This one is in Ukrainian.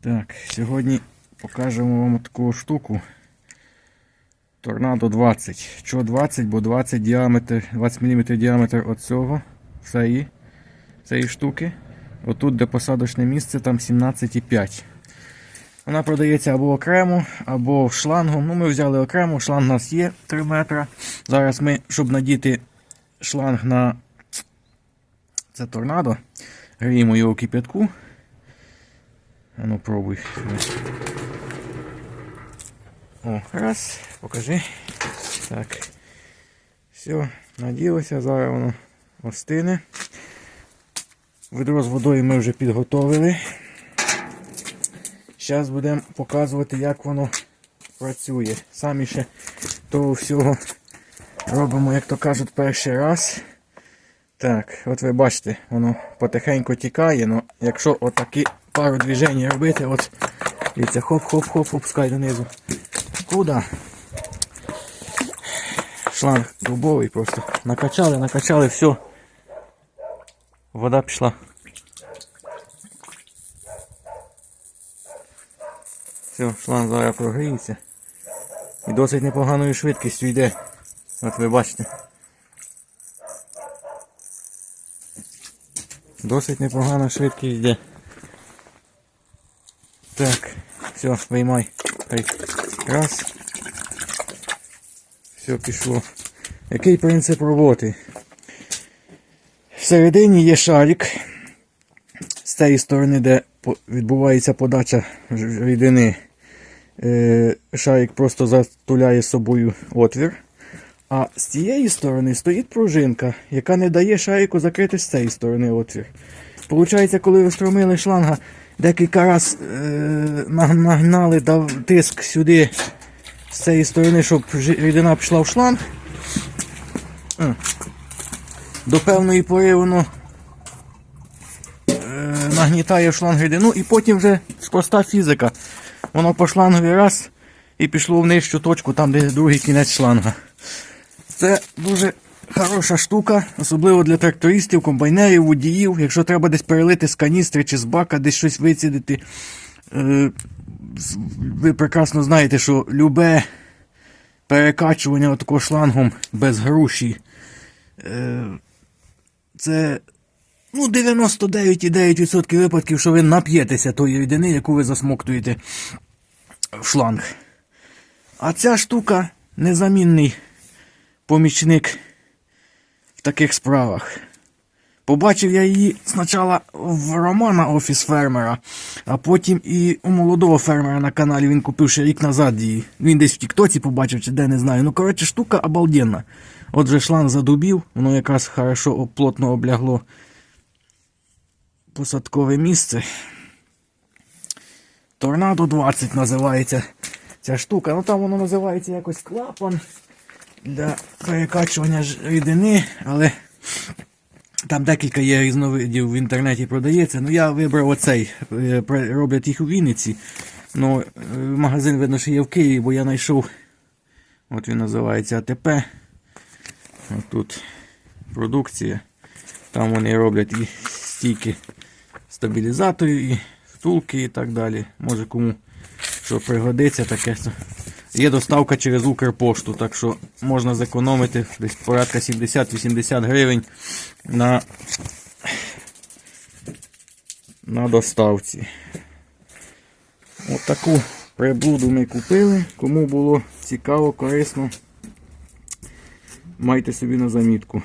Так, сьогодні покажемо вам таку штуку. Торнадо 20. Чого 20? Бо 20 діаметр, 20 мм діаметр оцього, цієї, цієї штуки. Отут, де посадочне місце, там 17,5. Вона продається або окремо, або в шлангу. Ну, ми взяли окремо, шланг у нас є 3 метра. Зараз ми, щоб надіти шланг на це торнадо, гріємо його в кип'ятку. А ну пробуй. О, раз, покажи. Так. Все, наділося, зараз воно остине. Ведро з водою ми вже підготовили. Зараз будемо показувати, як воно працює. Самі ще того всього робимо, як то кажуть, перший раз. Так, от ви бачите, воно потихеньку тікає, але якщо отакі пару движень робити, от дивіться, хоп-хоп-хоп, опускай донизу. Куда? Шланг дубовий просто. Накачали, накачали, все. Вода пішла. Все, шланг зараз прогріється. І досить непоганою швидкістю йде. От ви бачите. Досить непогана швидкість йде. Так, все, виймай. Раз. Все пішло. Який принцип роботи? Всередині є шарик. З цієї сторони, де відбувається подача рідини, е, шарик просто затуляє собою отвір. А з цієї сторони стоїть пружинка, яка не дає шарику закрити з цієї сторони отвір. Получається, коли ви струмили шланга, декілька раз е, нагнали дав тиск сюди з цієї сторони, щоб рідина пішла в шланг. До певної пори воно е, нагнітає шланг рідину і потім вже проста фізика. Воно по шлангові раз і пішло в нижчу точку, там де другий кінець шланга. Це дуже хороша штука, особливо для трактористів, комбайнерів, водіїв. Якщо треба десь перелити з каністри чи з бака, десь щось вицідити. Е, ви прекрасно знаєте, що любе перекачування такого шлангом без груші. Е, це ну, 99,9% випадків, що ви нап'єтеся тої рідини, яку ви засмоктуєте в шланг. А ця штука незамінний помічник таких справах. Побачив я її спочатку в Романа офіс фермера, а потім і у молодого фермера на каналі він купив ще рік назад її. Він десь в Тіктоці побачив чи де не знаю. Ну, коротше, штука обалденна. Отже, шланг задубів, воно якраз хорошо плотно облягло посадкове місце. Торнадо 20 називається ця штука. Ну там воно називається якось клапан для перекачування рідини, але там декілька є різновидів в інтернеті продається. Ну я вибрав оцей. Е, Роблять їх у Вінниці. Ну, е, магазин, видно, що є в Києві, бо я знайшов. От він називається АТП. От тут продукція. Там вони роблять і стійки стабілізаторів, і втулки і так далі. Може кому що пригодиться таке. Є доставка через Укрпошту, так що можна зекономити десь порядка 70-80 гривень на, на доставці. От приблуду ми купили. Кому було цікаво, корисно, майте собі на замітку.